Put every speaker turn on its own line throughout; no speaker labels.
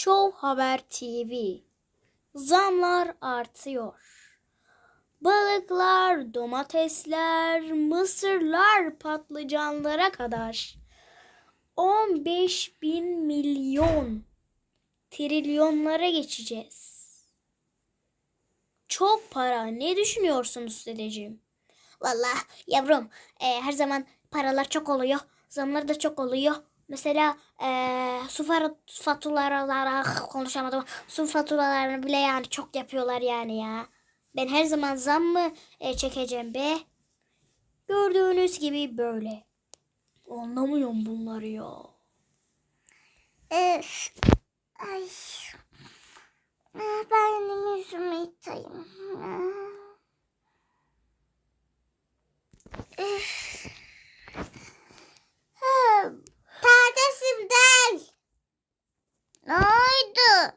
Show Haber TV. Zamlar artıyor. Balıklar, domatesler, mısırlar, patlıcanlara kadar 15 bin milyon trilyonlara geçeceğiz. Çok para. Ne düşünüyorsunuz dedeciğim? Vallahi yavrum e, her zaman paralar çok oluyor. Zamlar da çok oluyor. Mesela e, su faturaları konuşamadım. Su faturalarını bile yani çok yapıyorlar yani ya. Ben her zaman zam mı e, çekeceğim be? Gördüğünüz gibi böyle. Anlamıyorum bunları ya.
Öf. Ay. Ah, Ben elimi yüzümü yıkayayım. Üf. Ha, Kardeşim gel. Ne oldu?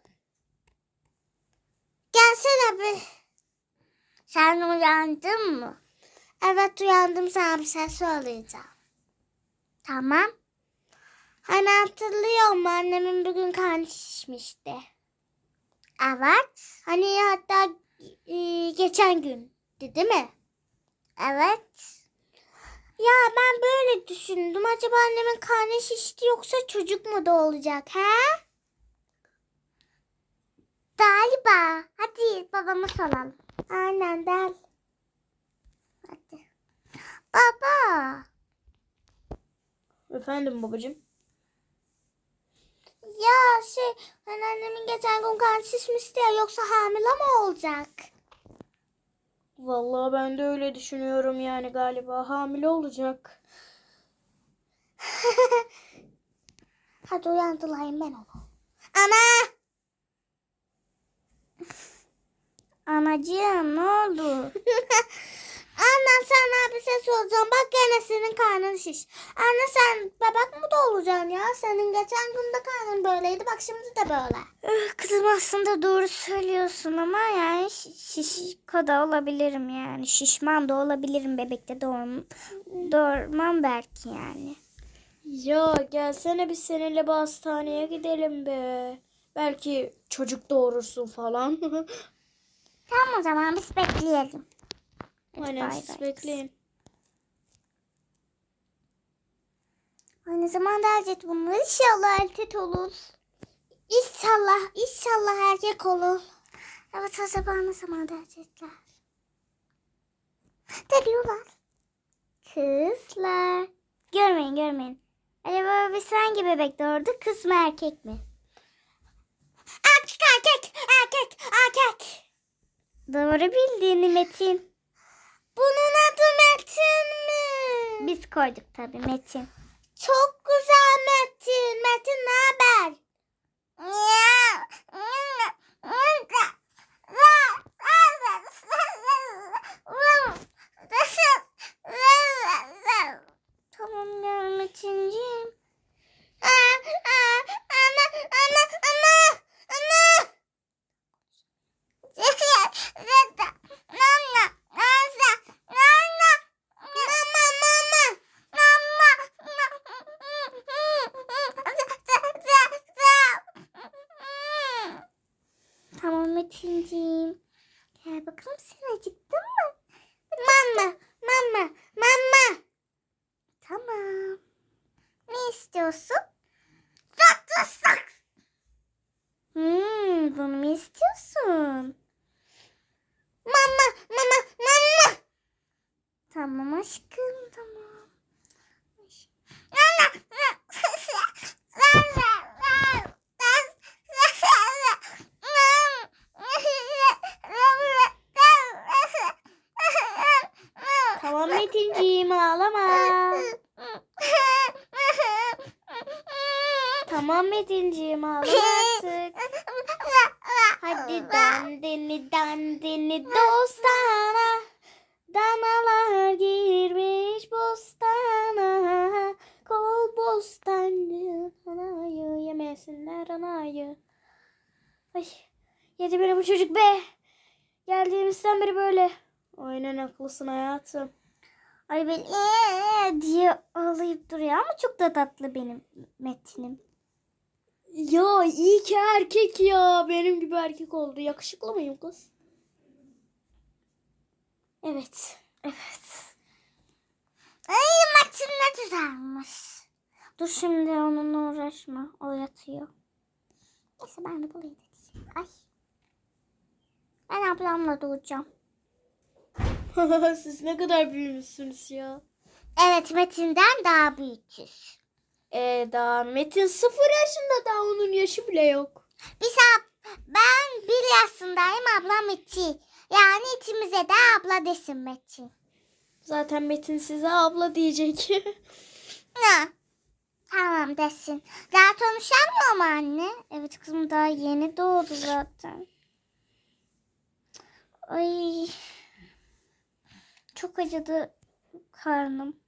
Gelsene bir. Sen uyandın mı? Evet uyandım sana bir şey söyleyeceğim. Tamam. Hani hatırlıyor musun annemin bugün karnı şişmişti. Evet. Hani hatta e, geçen gün değil mi? Evet. Ya ben böyle düşündüm. Acaba annemin karnı şişti yoksa çocuk mu doğulacak he? Galiba. Hadi babama soralım. Aynen del. Hadi. Baba.
Efendim babacığım.
Ya şey hani annemin geçen gün karnı şişmişti ya yoksa hamile mi olacak?
Vallahi ben de öyle düşünüyorum yani galiba hamile olacak.
Hadi uyandılayım ben onu. Ana! Anacığım ne oldu? Anne sana bir şey soracağım. Bak gene senin karnın şiş. Anne sen bebek mi doğuracaksın ya? Senin geçen gün de karnın böyleydi. Bak şimdi de böyle. Eh, Kızım aslında doğru söylüyorsun ama yani şişko da olabilirim yani. Şişman da olabilirim bebekte doğum, doğurmam belki yani.
Ya gelsene biz seninle bir hastaneye gidelim be. Belki çocuk doğurursun falan.
Tamam o zaman biz bekleyelim.
Aynen
bay
siz
bay.
bekleyin.
Aynı zamanda erkek bunlar inşallah erkek olur. İnşallah, inşallah erkek olur. Evet acaba ne zaman erkekler? Ne diyorlar? Kızlar. Görmeyin görmeyin. Acaba biz hangi bebek doğurdu? Kız mı erkek mi? Erkek erkek erkek erkek. Doğru bildiğini Metin. Bunun adı Metin mi? Biz koyduk tabii Metin. Çok güzel Metin. Metin ne haber? Tamam ya Metin'ciğim. Ana, ana, ana, ana, ana. Tamam Metin'ciğim. Gel bakalım sen acıktın mı? Mama, mama, mama. Tamam. Ne istiyorsun? Tatlı sak. Hmm, bunu mu istiyorsun? Mama, mama, mama. Tamam aşkım, tamam.
Tamam Metinciğim ağlama. Tamam Metinciğim ağlama artık. Hadi dandini dandini dostana. Danalar girmiş bostana. Kol bostancı anayı yemesinler anayı. Ay yedi beni bu çocuk be. Geldiğimizden beri böyle. Aynen haklısın hayatım.
Ay ben ee diye ağlayıp duruyor ama çok da tatlı benim Metin'im.
Ya iyi ki erkek ya. Benim gibi erkek oldu. Yakışıklı mıyım kız? Evet. Evet.
Ay Metin ne güzelmiş. Dur şimdi onunla uğraşma. O yatıyor. Neyse ben de buraya geçeyim. Ay. Ben ablamla doğacağım.
Siz ne kadar büyümüşsünüz ya.
Evet Metin'den daha büyüküz.
Ee, daha Metin sıfır yaşında daha onun yaşı bile yok.
Biz ab ben bir yaşındayım ablam iki. Yani ikimize de abla desin Metin.
Zaten Metin size abla diyecek.
Ne? Tamam desin. Daha konuşamıyor mu anne? Evet kızım daha yeni doğdu zaten. Ay. Çok acıdı karnım.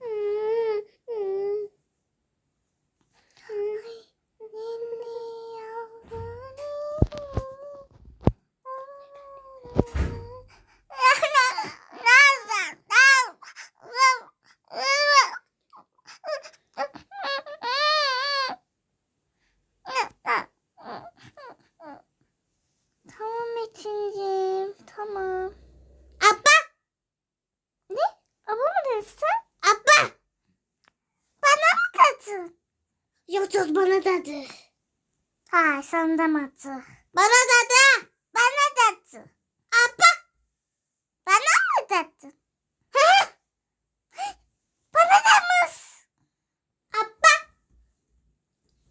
Ay, ninni Tamam Metin'ciğim. Tamam. Abba. Ne? Abba mı dersin? Abba. Bana mı dedin? Yok bana dedi. Hayır sana demedi. Bana dedi. Bana dedi. Abba. Bana mı dedin? Hı? bana demiş. Abba.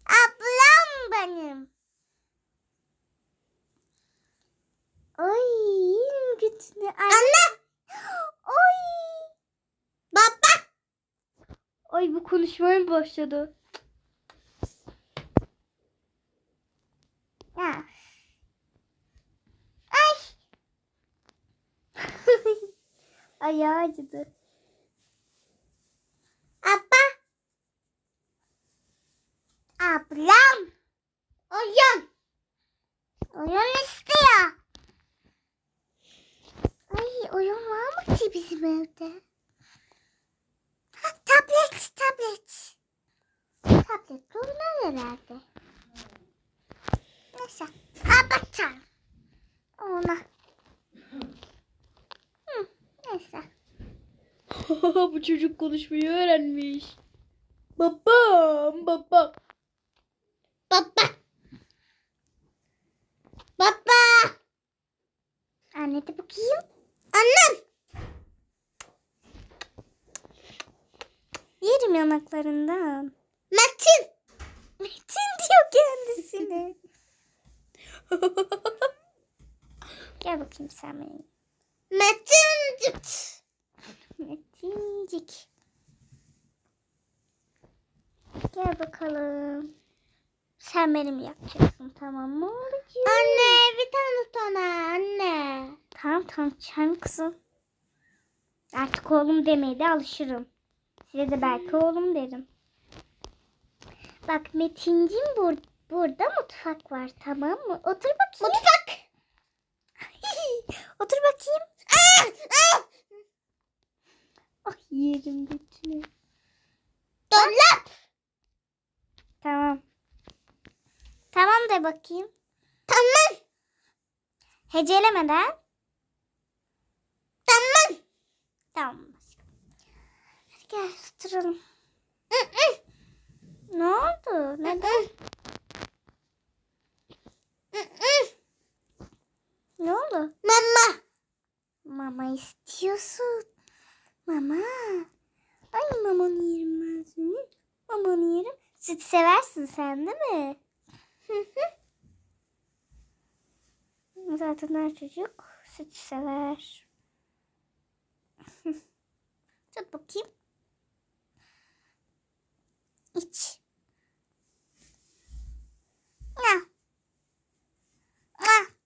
Ablam benim. Yerim götünü. Anne. Oy. Baba.
Ay bu konuşmaya mı başladı?
Ya. Ay.
Ayağı acıdı.
Abba. Ablam. Oyun. Oyun istiyor. Ay oyun var mı ki bizim evde? Ha, tablet, tablet. Tablet oynar herhalde. Neyse. Bakacağım. Ona. Neyse.
bu çocuk konuşmayı öğrenmiş. Babam, babam.
Baba. Baba. Anne de bakayım. Annem. Yerim yanaklarından. Metin. Metin diyor kendisine. Gel bakayım sen benim. Metincik. Metincik. Gel bakalım. Sen benim yapacaksın tamam mı oğlum? Anne bir tane sana anne. Tamam tamam çay kızım. Artık oğlum demeye de alışırım. Size de belki oğlum derim. Bak Metin'cim bur burada mutfak var tamam mı? Otur bakayım. Mutfak. Otur bakayım. Ah yerim götünü. Dolap. Tamam. Tamam de bakayım. Tamam. Hecelemeden. Tamam. Tamam. Hadi gel oturalım. ne oldu? Neden? ne oldu? Mama. Mama istiyorsun. Mama. Ay mamanı yerim ben seni. Mamanı yerim. Süt seversin sen değil mi? Zaten her çocuk süt sever. Tut bakayım. İç. Ne? Ne?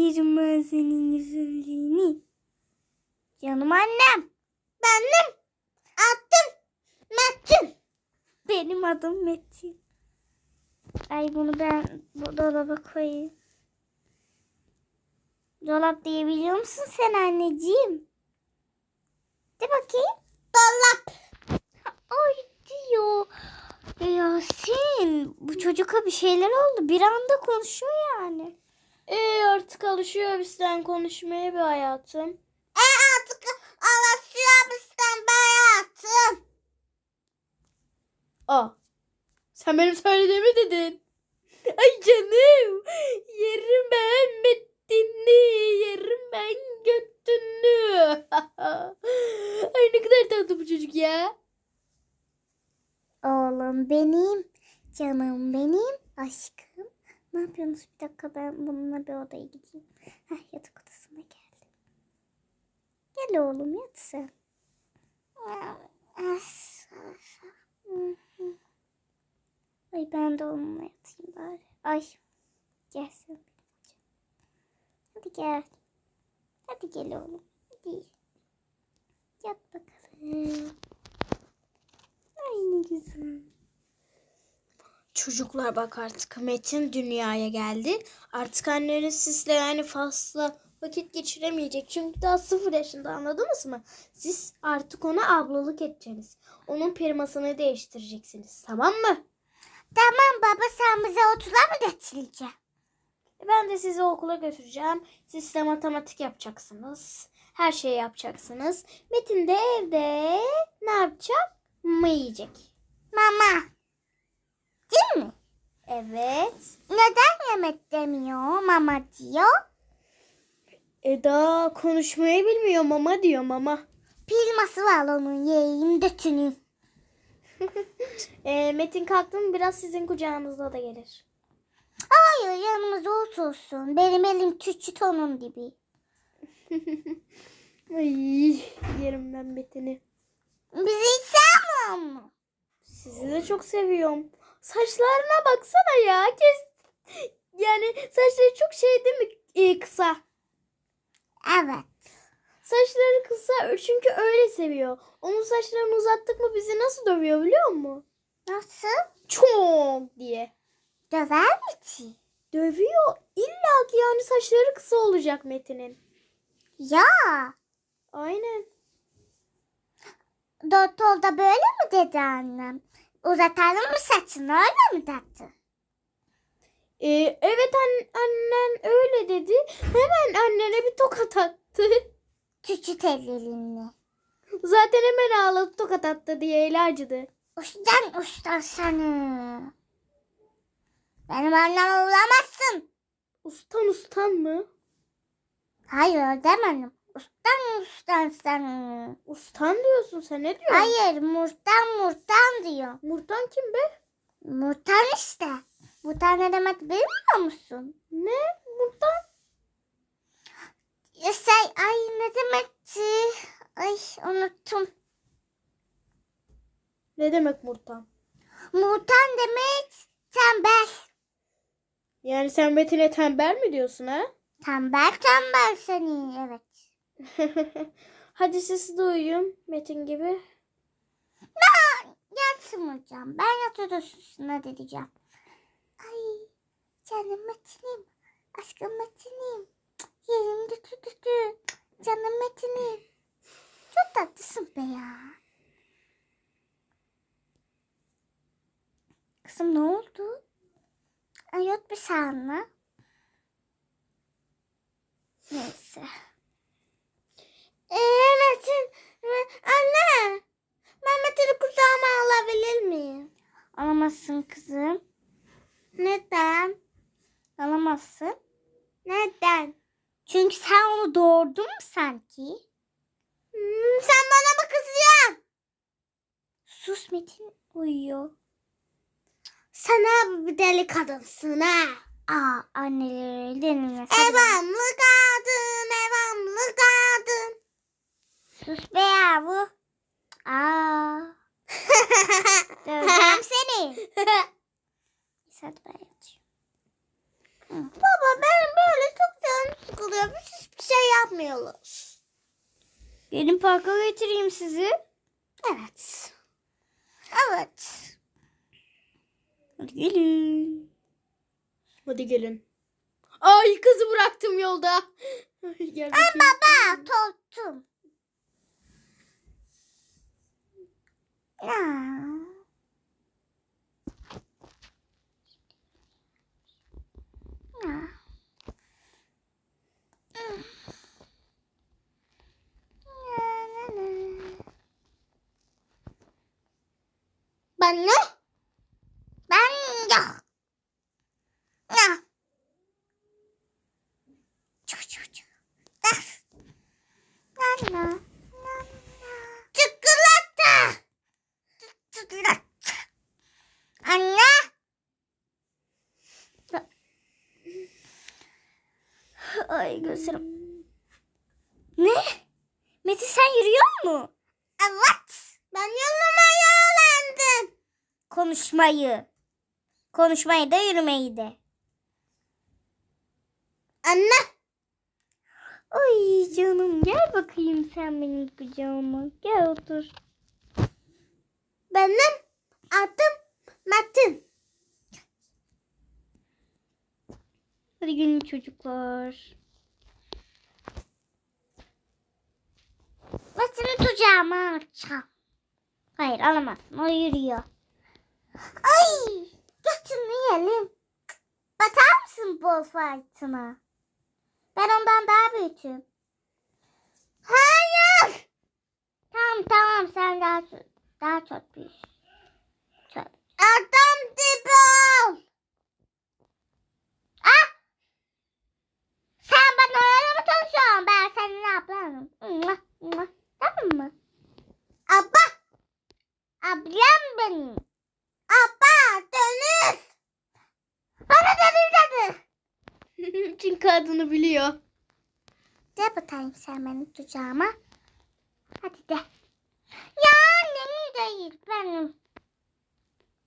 Ay yerim ben senin güzelliğini. Canım annem. Benim. Adım Metin. Benim adım Metin. Ay bunu ben bu dolaba koyayım. Dolap diyebiliyor musun sen anneciğim? De bakayım. Dolap. Ay diyor. Ya Yasin bu çocuğa bir şeyler oldu. Bir anda konuşuyor yani.
Ee artık alışıyor bizden konuşmaya bir hayatım.
E artık alışıyor bizden be hayatım.
Aa. Sen benim söylediğimi dedin. Ay canım. Yerim ben metini. Yerim ben götünü. Ay ne kadar tatlı bu çocuk ya.
Oğlum benim. Canım benim. Aşkım. Ne yapıyorsunuz? Bir dakika ben bununla bir odaya gideyim. Heh, yatak odasına geldim. Gel oğlum yat sen. Ay ben de onunla yatayım bari. Ay. Gel sen. Hadi gel. Hadi gel oğlum. Hadi. Yat bakalım. Ay ne güzel.
Çocuklar bak artık Metin dünyaya geldi. Artık anneniz sizle yani fazla vakit geçiremeyecek. Çünkü daha sıfır yaşında anladınız mı? Siz artık ona ablalık edeceksiniz. Onun primasını değiştireceksiniz. Tamam mı?
Tamam baba sen bize otula mı getireceksin?
E, Ben de sizi okula götüreceğim. Siz de matematik yapacaksınız. Her şeyi yapacaksınız. Metin de evde ne yapacak? Mı yiyecek.
Mama. Değil mi?
Evet.
Neden yemek demiyor mama diyor?
Eda konuşmayı bilmiyor mama diyor mama.
Pilması var onun yiyeyim götünü.
E, Metin kalktı mı biraz sizin kucağınızda da gelir.
Hayır yanımızda otursun. Benim elim küçük onun gibi.
Ay yerim ben Metin'i.
Bizi hiç sevmiyor mu?
Sizi de çok seviyorum. Saçlarına baksana ya. Kes... Yani saçları çok şey değil mi? Ee, kısa.
Evet.
Saçları kısa çünkü öyle seviyor. Onun saçlarını uzattık mı bizi nasıl dövüyor biliyor musun?
Nasıl?
Çok diye.
Döver mi ki?
Dövüyor. İlla ki yani saçları kısa olacak Metin'in.
Ya.
Aynen.
Doktorda böyle mi dedi annem? Uzatalım mı saçını öyle mi dedi?
Ee, evet an- annen öyle dedi. Hemen annene bir tokat attı.
Küçük ellerini.
Zaten hemen ağladı tokat attı diye eli acıdı.
Uçtan uçtan seni. Benim annem olamazsın.
Ustan ustan mı?
Hayır demedim. Ustan ustan seni.
Ustan diyorsun sen ne diyorsun?
Hayır murtan murtan diyor.
Murtan kim be?
Murtan işte. Murtan ne demek bilmiyor musun?
Ne? Murtan?
Ya şey ay ne demekti? Ay unuttum.
Ne demek murtan?
Murtan demek tembel.
Yani sen Metin'e tembel mi diyorsun ha?
Tembel tembel seni evet.
Hadi siz de uyuyun Metin gibi.
Ben yatsın hocam. Ben yat odasına diyeceğim. Ay canım Metin'im. Aşkım Metin'im. Yerim dütü dütü. Canım Metin'im. Çok tatlısın be ya. Kızım ne oldu? Ay yok bir saniye. Neyse. Metin. Anne. Ben Metin'i kucağıma alabilir miyim? Alamazsın kızım. Neden? Alamazsın. Neden? Çünkü sen onu doğurdun mu sanki? Hmm, sen bana mı kızıyorsun? Sus Metin uyuyor. Sen bir deli kadınsın ha. Aa anneleri denilmez. Evamlı kadın, evamlı kadın. Sus be yavu. Aa. Döveceğim seni. Hadi ben. Baba benim böyle çok canım sıkılıyor. Biz hiçbir şey yapmıyoruz.
Gelin parka getireyim sizi.
Evet. Evet.
Hadi gelin. Hadi gelin. Ay kızı bıraktım yolda. Ay, Gel bakayım.
Baba tuttum. Ya. Ya. Ben ne? Ben ya. Ya. Çık çık çık. Ah. Nana. Çikolata. Çikolata. Anne.
Ay gözlerim. Ne? Metin sen yürüyor mu?
Evet. Ben yollamaya öğrendim.
Konuşmayı. Konuşmayı da yürümeyi de.
Anne.
Ay canım gel bakayım sen benim kucağıma. Gel otur.
Benim adım Metin.
Hadi gelin çocuklar.
Metin'i kucağıma alacağım.
Hayır alamazsın o yürüyor.
Ay. Götürmeyelim. Bakar mısın bol fight'ına? Ben ondan daha büyütüm. Hayır.
Tamam tamam sen daha daha çok büyük. Çok.
Adam dibi ol. Ah! Sen bana öyle mi konuşuyorsun? Ben seninle ablanım. Mua, mua. Tamam mı? Abba. Ablam benim. Abba dönüş. Bana dönüş dedi.
Çünkü adını biliyor.
De bakayım sen beni kucağıma. Hadi de. Ya annemin değil benim.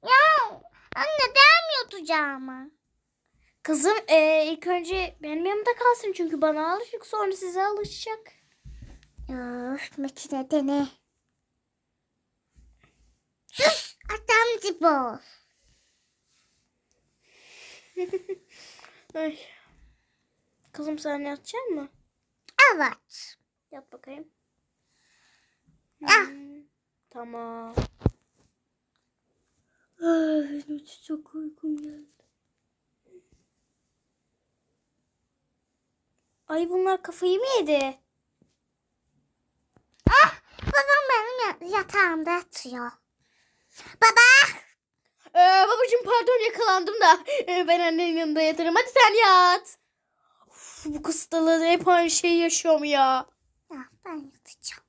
Ya anne değmiyor kucağıma.
Kızım e, ilk önce benim yanımda kalsın çünkü bana alışık sonra size alışacak.
Of Metin'e dene. Sus adam gibi ol.
Ay. Kızım sen yatacak mı?
Evet.
Yat bakayım.
Ah.
Hmm, Tamam. Ay, benim çok uykum geldi. Ay bunlar kafayı mı yedi?
Ah babam benim ya- yatağımda yatıyor. Baba.
Ee, babacığım pardon yakalandım da Ee, ben annenin yanında yatarım. Hadi sen yat. Bu da hep aynı şeyi yaşıyor mu ya?
Ya ben yatacağım.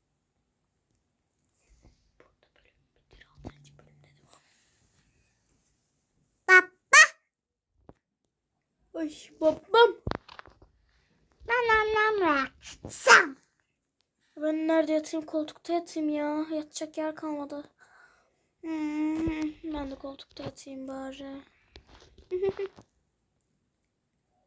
Baba.
Ay babam.
Ben annemle yatacağım.
Ben nerede yatayım? Koltukta yatayım ya. Yatacak yer kalmadı. Hmm, ben de koltukta yatayım bari.